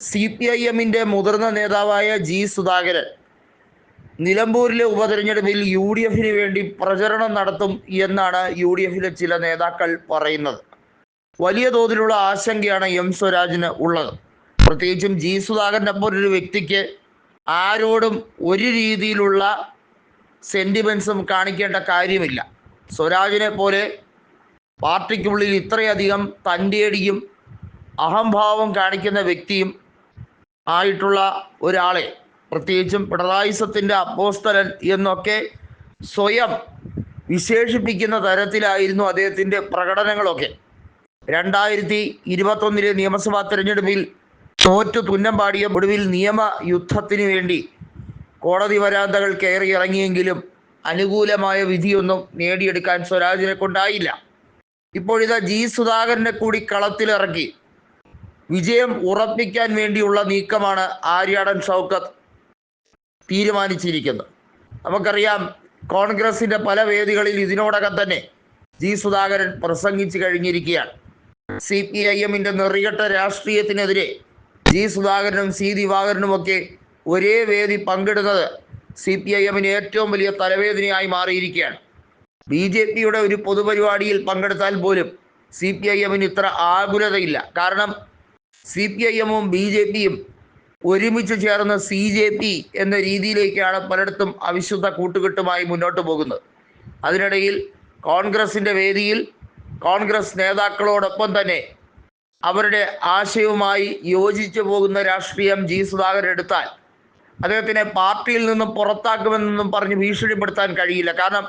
C P I എമ്മിന്റെ മുതിർന്ന നേതാവായ ജി സുധാകരൻ നിലമ്പൂരിലെ ഉപതെരഞ്ഞെടുപ്പിൽ യു ഡി എഫിന് വേണ്ടി പ്രചരണം നടത്തും എന്നാണ് യു ഡി എഫിലെ ചില നേതാക്കൾ പറയുന്നത്. വലിയ തോതിലുള്ള ആശങ്കയാണ് എം സ്വരാജിന് ഉള്ളത്. പ്രത്യേകിച്ചും ജി സുധാകരനെ പോലൊരു വ്യക്തിക്ക് ആരോടും ഒരു രീതിയിലുള്ള സെന്റിമെൻസും കാണിക്കേണ്ട കാര്യമില്ല. സ്വരാജിനെ പോലെ പാർട്ടിക്കുള്ളിൽ ഇത്രയധികം തന്റെടിയും അഹംഭാവം കാണിക്കുന്ന വ്യക്തിയും ആയിട്ടുള്ള ഒരാളെ പ്രത്യേകിച്ചും പിണറായിസത്തിന്റെ അപ്പോസ്തലൻ എന്നൊക്കെ സ്വയം വിശേഷിപ്പിക്കുന്ന തരത്തിലായിരുന്നു അദ്ദേഹത്തിന്റെ പ്രകടനങ്ങളൊക്കെ. രണ്ടായിരത്തി ഇരുപത്തൊന്നിലെ നിയമസഭാ തെരഞ്ഞെടുപ്പിൽ തോറ്റു തുന്നം പാടിയ ഒടുവിൽ നിയമ യുദ്ധത്തിന് വേണ്ടി കോടതി വരാന്തകൾ കയറി ഇറങ്ങിയെങ്കിലും അനുകൂലമായ വിധിയൊന്നും നേടിയെടുക്കാൻ സ്വരാജിനെ കൊണ്ടായില്ല. ഇപ്പോഴിതാ ജി സുധാകരനെ കൂടി കളത്തിലിറക്കി വിജയം ഉറപ്പിക്കാൻ വേണ്ടിയുള്ള നീക്കമാണ് ആര്യാടൻ ഷൗക്കത്ത് തീരുമാനിച്ചിരിക്കുന്നത്. നമുക്കറിയാം കോൺഗ്രസിന്റെ പല വേദികളിൽ ഇതിനോടകം തന്നെ ജി സുധാകരൻ പ്രസംഗിച്ചു കഴിഞ്ഞിരിക്കുകയാണ്. സി പി ഐ എമ്മിന്റെ നെറികെട്ട രാഷ്ട്രീയത്തിനെതിരെ ജി സുധാകരനും സി ദിവാകരനുമൊക്കെ ഒരേ വേദി പങ്കിടുന്നത് സി പി ഐ എമ്മിന് ഏറ്റവും വലിയ തലവേദനയായി മാറിയിരിക്കുകയാണ്. ബി ജെ പിയുടെ ഒരു പൊതുപരിപാടിയിൽ പങ്കെടുത്താൽ പോലും സി പി ഐ എമ്മിന് ഇത്ര ആകുലതയില്ല. കാരണം സി പി ഐ എമ്മും ബി ജെ പിയും ഒരുമിച്ച് ചേർന്ന് സി ജെ പി എന്ന രീതിയിലേക്കാണ് പലയിടത്തും അവിശുദ്ധ കൂട്ടുകെട്ടുമായി മുന്നോട്ട് പോകുന്നത്. അതിനിടയിൽ കോൺഗ്രസിന്റെ വേദിയിൽ കോൺഗ്രസ് നേതാക്കളോടൊപ്പം തന്നെ അവരുടെ ആശയവുമായി യോജിച്ചു പോകുന്ന രാഷ്ട്രീയം ജി സുധാകരൻ എടുത്താൽ അദ്ദേഹത്തിനെ പാർട്ടിയിൽ നിന്നും പുറത്താക്കുമെന്നൊന്നും പറഞ്ഞ് ഭീഷണിപ്പെടുത്താൻ കഴിയില്ല. കാരണം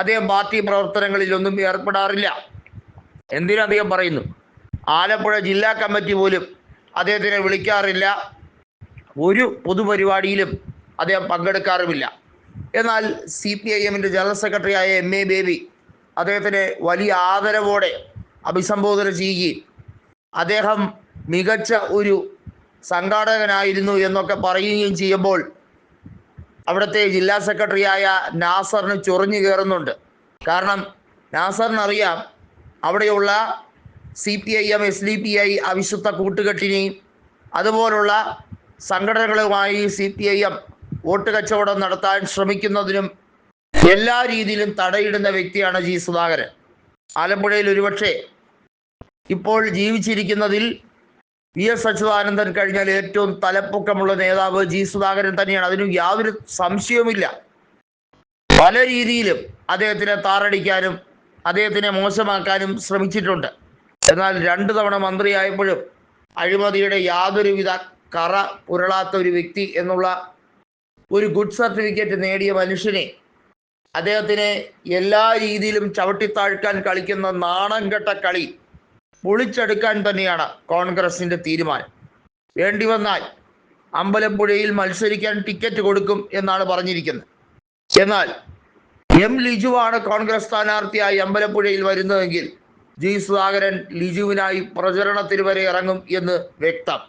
അദ്ദേഹം പാർട്ടി പ്രവർത്തനങ്ങളിലൊന്നും ഏർപ്പെടാറില്ല. എന്തിനും അദ്ദേഹം പറയുന്നു? ആലപ്പുഴ ജില്ലാ കമ്മിറ്റി പോലും അദ്ദേഹത്തിനെ വിളിക്കാറില്ല. ഒരു പൊതുപരിപാടിയിലും അദ്ദേഹം പങ്കെടുക്കാറുമില്ല. എന്നാൽ സി പി ഐ എമ്മിന്റെ ജനറൽ സെക്രട്ടറിയായ എം എ ബേബി അദ്ദേഹത്തിനെ വലിയ ആദരവോടെ അഭിസംബോധന ചെയ്യുകയും അദ്ദേഹം മികച്ച ഒരു സംഘാടകനായിരുന്നു എന്നൊക്കെ പറയുകയും ചെയ്യുമ്പോൾ അവിടുത്തെ ജില്ലാ സെക്രട്ടറിയായ നാസറിന് ചൊറിഞ്ഞു കയറുന്നുണ്ട്. കാരണം നാസറിനറിയാം അവിടെയുള്ള C P I M S D P I അവിശുദ്ധ കൂട്ടുകെട്ടിനെയും അതുപോലുള്ള സംഘടനകളുമായി C P I M vote കച്ചവടം നടത്താൻ ശ്രമിക്കുന്നതിനും എല്ലാ രീതിയിലും തടയിടുന്ന വ്യക്തിയാണ് ജി സുധാകരൻ. ആലപ്പുഴയിൽ ഒരുപക്ഷെ ഇപ്പോൾ ജീവിച്ചിരിക്കുന്നതിൽ വി എസ് അച്യുതാനന്ദൻ കഴിഞ്ഞാൽ ഏറ്റവും തലപ്പൊക്കമുള്ള നേതാവ് ജി സുധാകരൻ തന്നെയാണ്. അതിനും യാതൊരു സംശയവുമില്ല. പല രീതിയിലും അദ്ദേഹത്തിനെ താറടിക്കാനും അദ്ദേഹത്തിനെ മോശമാക്കാനും ശ്രമിച്ചിട്ടുണ്ട്. എന്നാൽ രണ്ടു തവണ മന്ത്രിയായപ്പോഴും അഴിമതിയുടെ യാതൊരുവിധ കറ പുരളാത്ത ഒരു വ്യക്തി എന്നുള്ള ഒരു ഗുഡ് സർട്ടിഫിക്കറ്റ് നേടിയ മനുഷ്യനെ അദ്ദേഹത്തിനെ എല്ലാ രീതിയിലും ചവിട്ടിത്താഴ്ക്കാൻ കളിക്കുന്ന നാണം കെട്ട കളി പൊളിച്ചെടുക്കാൻ തന്നെയാണ് കോൺഗ്രസിന്റെ തീരുമാനം. വേണ്ടി വന്നാൽ അമ്പലപ്പുഴയിൽ മത്സരിക്കാൻ ടിക്കറ്റ് കൊടുക്കും എന്നാണ് പറഞ്ഞിരിക്കുന്നത്. എന്നാൽ എം ലിജുവാണ് കോൺഗ്രസ് സ്ഥാനാർത്ഥിയായി അമ്പലപ്പുഴയിൽ വരുന്നതെങ്കിൽ ജി സുധാകരൻ ലിജുവിനായി പ്രചരണത്തിന് വരെ ഇറങ്ങും എന്ന് വ്യക്തം.